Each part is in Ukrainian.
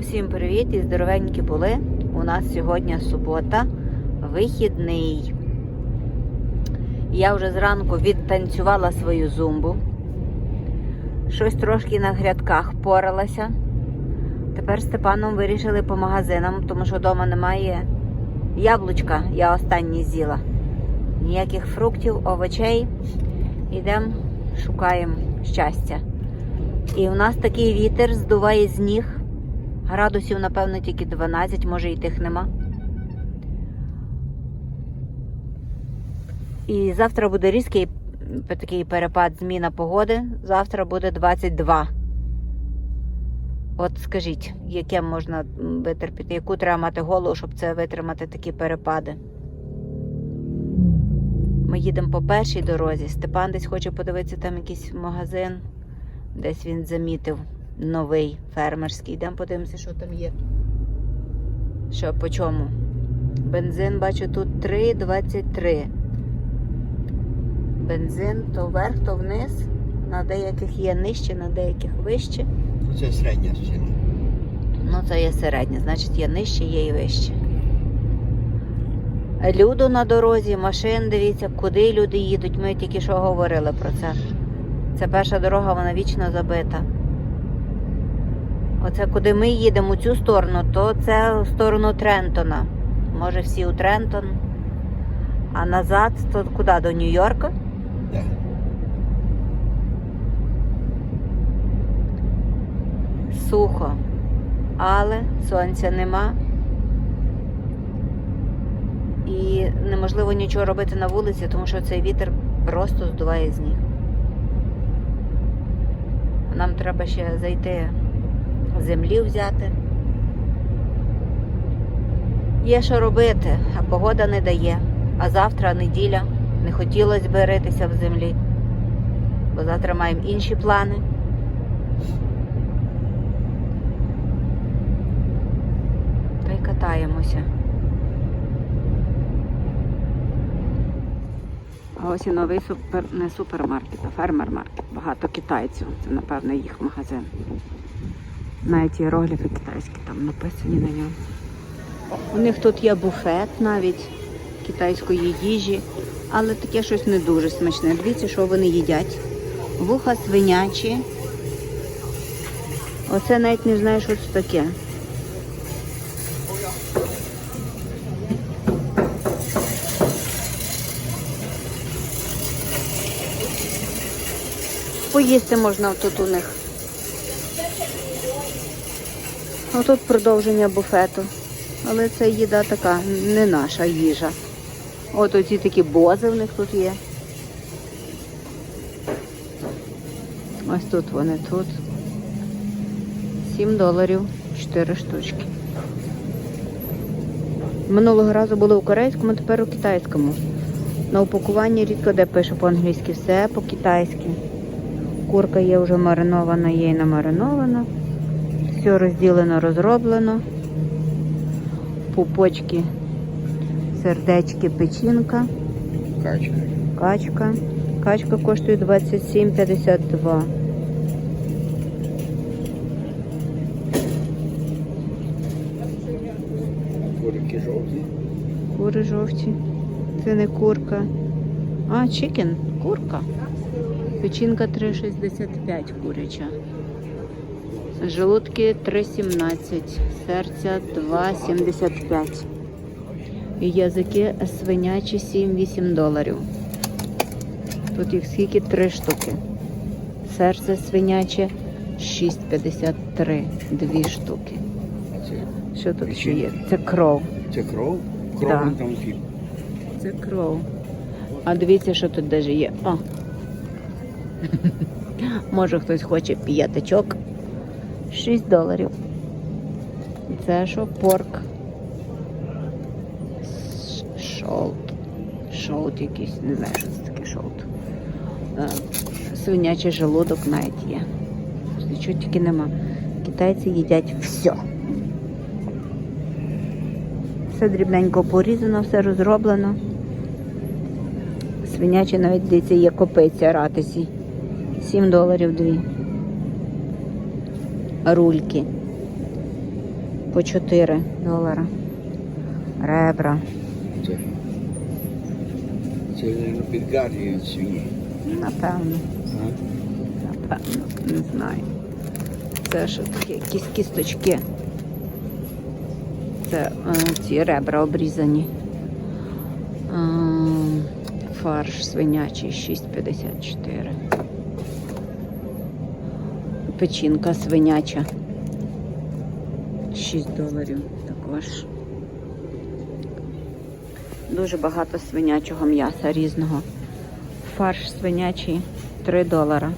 Всім привіт і здоровенькі були. У нас сьогодні субота, вихідний. Я вже зранку відтанцювала свою зумбу. Щось трошки на грядках поралася. Тепер з Степаном вирішили по магазинам, тому що вдома немає яблучка, я останній з'їла. Ніяких фруктів, овочей. Йдемо, шукаємо щастя. І у нас такий вітер здуває з ніг. Градусів, напевно, тільки 12, може і тих нема. І завтра буде різкий такий перепад зміна погоди. Завтра буде 22. От скажіть, яке можна витерпіти, яку треба мати голову, щоб це витримати такі перепади. Ми їдемо по першій дорозі. Степан десь хоче подивитися там якийсь магазин. Десь він замітив новий фермерський. Йдемо подивимося, що там є. Що по чому? Бензин бачу тут 3,23. Бензин то вверх, то вниз. На деяких є нижче, на деяких вище. Це середня ціна. Ну, це є середнє, значить є нижче, є і вище. Люду на дорозі, машин, дивіться, куди люди їдуть. Ми тільки що говорили про це. Це перша дорога, вона вічно забита. Оце куди ми їдемо у цю сторону, то це в сторону Трентона. Може всі у Трентон. А назад то куди? До Нью-Йорка? Сухо. Але сонця нема. І неможливо нічого робити на вулиці, тому що цей вітер просто здуває з ніг. Нам треба ще зайти землі взяти. Є що робити, а погода не дає. А завтра неділя. Не хотілося би ритися в землі. Бо завтра маємо інші плани. Та й катаємося. А ось і новий супер, не супермаркет, а фермер-маркет. Багато китайців. Це, напевно, їх магазин. Навіть іерогліфи китайські там написані на ньому. У них тут є буфет навіть китайської їжі, але таке щось не дуже смачне. Дивіться, що вони їдять. Вуха свинячі. Оце навіть не знаю, що це таке. Поїсти можна тут у них. Отут продовження буфету. Але це їда така, не наша їжа. От оці такі бози в них тут є. Ось тут вони тут. 7 доларів 4 штучки. Минулого разу були у корейському, тепер у китайському. На упакуванні рідко де пише по-англійськи, все по-китайськи. Курка є вже маринована, є і намаринована. Все розділено, розроблено. Пупочки, сердечки, печінка, Качка. качка. Качка коштує 27,52. Курики жовті. Кури жовті. Це не курка. А, чикен, курка. Печінка 3,65 куряча. Желудки 3,17, серця 2,75. Язики свинячі 7-8 доларів. Тут їх скільки? Три штуки. Серце свиняче 6,53. Дві штуки. Що тут ще є? Це кров. це кров? Кров Да. там фільм. Це кров. А дивіться, що тут даже є. О. Може хтось хоче п'ятачок. 6 доларів. Це що? Порк. Шолт. Шолт якийсь, не знаю, що це таке шолт. Е, Свинячий желудок навіть є. Нічого тільки нема. Китайці їдять все. Все дрібненько порізано, все розроблено. Свинячі навіть дивіться, є копиця ратисі. 7 доларів дві. Рульки. по 4 долара. Ребра. Це, це не підгарі свині. Напевно. А? Напевно, не знаю. Це що таке? Якісь кісточки. Це е, ці ребра обрізані. Ем, фарш свинячий 6,54. Печінка свиняча. 6 доларів також. Дуже багато свинячого м'яса різного. Фарш свинячий 3 долара.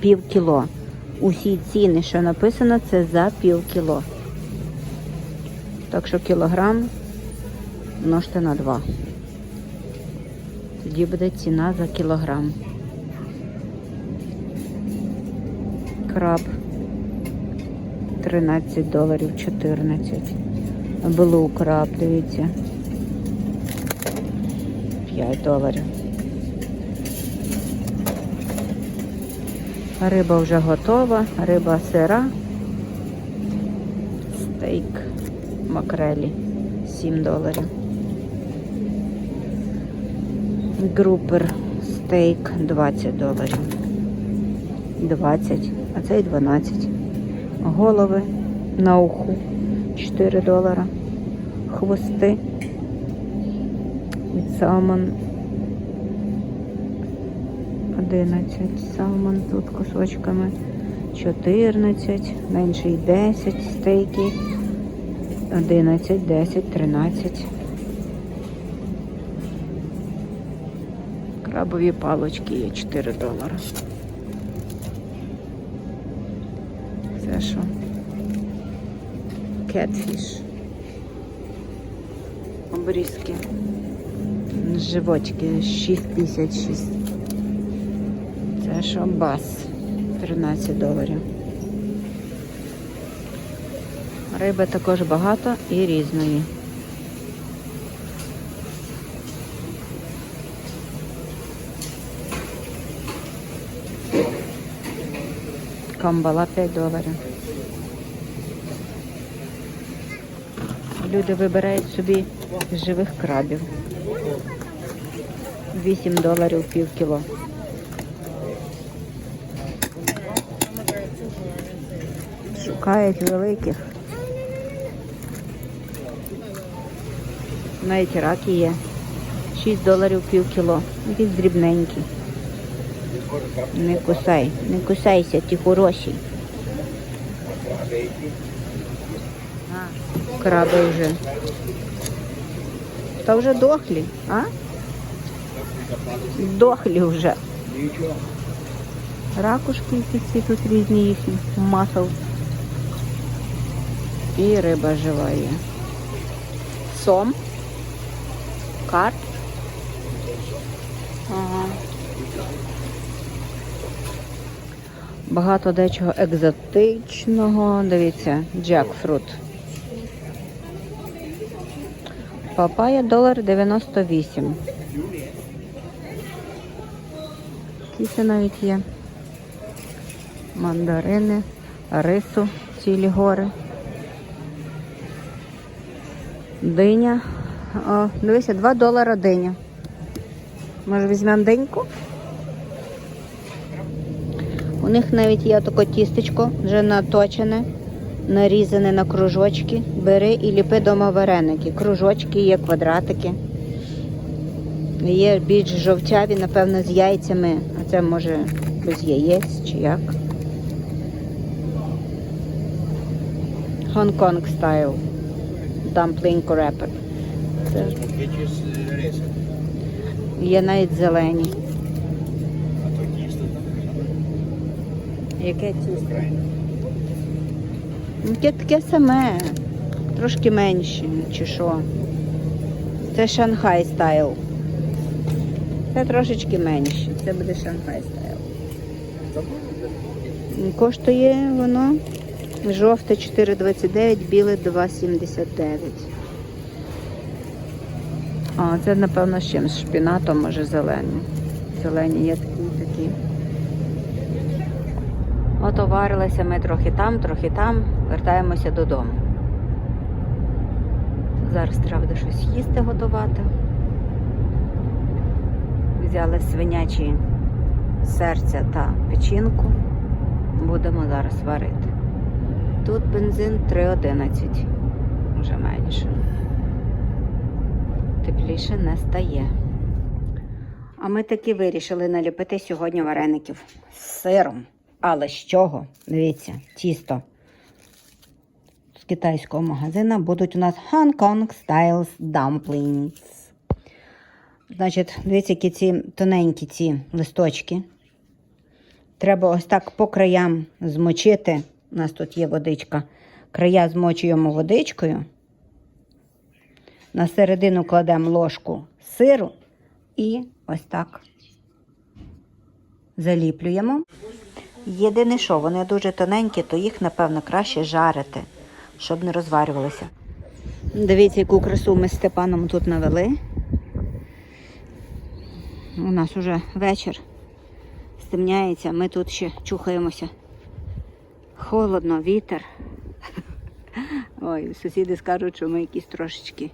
Пів кіло. Усі ціни, що написано, це за пів кіло. Так що кілограм множте на 2. Тоді буде ціна за кілограм. Краб 13 доларів 14. Блу краб, дивіться. 5 доларів. Риба вже готова, риба сира. Стейк макрелі 7 доларів. Групер стейк 20 доларів. 20, а цей 12. Голови на уху. 4 долара. Хвости. Від салмон. 11 салмон тут кусочками. 14, менший 10 стейки. 11, 10, 13 крабові палочки є 4 долари що? Кетфіш обрізки животики 6,56 це що бас 13 доларів. Риби також багато і різної. Камбала 5 доларів. Люди вибирають собі живих крабів. 8 доларів пів кіло. Шукають великих. Навіть раки є. 6 доларів пів кіло. Якісь дрібненькі. Не кусай, не кусайся, ті хороші. Краби вже. Та вже дохлі, а? Дохлі вже. Ракушки якісь ці тут різні їхні, масел. І риба жива є. Сом. Карп. Ага. Багато дечого екзотичного. Дивіться, джекфрут. Папая долар 98. Кіси навіть є. Мандарини, рису, цілі гори. Диня. О, дивися, 2 долара диня. Може візьмемо диньку? У них навіть є таке тістечко, вже наточене, нарізане на кружочки. Бери і ліпи дома вареники. Кружочки є, квадратики. Є більш жовтяві, напевно, з яйцями, а це може без яєць чи як. Hong стайл. Це з рисом. є навіть зелені. То тісто. Яке? Таке саме. Трошки менше, чи що. Це Шанхай стайл. Це трошечки менше. Це буде Шанхай стайл. Коштує воно жовте 4,29, біле 2,79. А, це, напевно, з чим? З шпінатом, може, зелені. Зелені є такі такі. Отоварилися ми трохи там, трохи там, вертаємося додому. Зараз треба щось їсти готувати. Взяли свинячі серця та печінку. Будемо зараз варити. Тут бензин 3,11. Вже менше. Тепліше не стає. А ми таки вирішили наліпити сьогодні вареників з сиром. Але з чого? Дивіться, тісто з китайського магазину будуть у нас Hong Kong Styles Dumplings. Значить, дивіться, які ці тоненькі ці листочки. Треба ось так по краям змочити. У нас тут є водичка. Края змочуємо водичкою. На середину кладемо ложку сиру і ось так заліплюємо. Єдине, що вони дуже тоненькі, то їх, напевно, краще жарити, щоб не розварювалися. Дивіться, яку красу ми з Степаном тут навели. У нас уже вечір стемняється, ми тут ще чухаємося. Холодно, вітер. Ой, сусіди скажуть, що ми якісь трошечки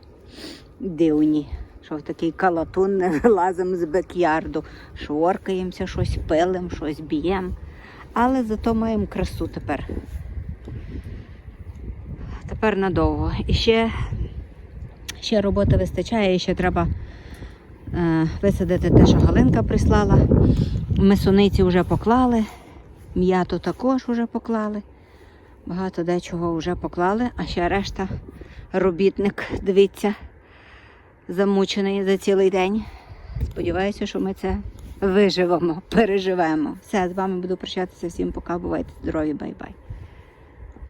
дивні. Що в такий калатун не вилазимо з бекярду, шворкаємося, щось пилим, щось б'ємо. Але зато маємо красу тепер. Тепер надовго. І ще, ще роботи вистачає, і ще треба е, висадити те, що Галинка прислала. Ми суниці вже поклали, м'яту також вже поклали. Багато дечого вже поклали, а ще решта робітник, дивіться, замучений за цілий день. Сподіваюся, що ми це виживемо, переживемо. Все, з вами буду прощатися. Всім пока. Бувайте здорові, бай-бай.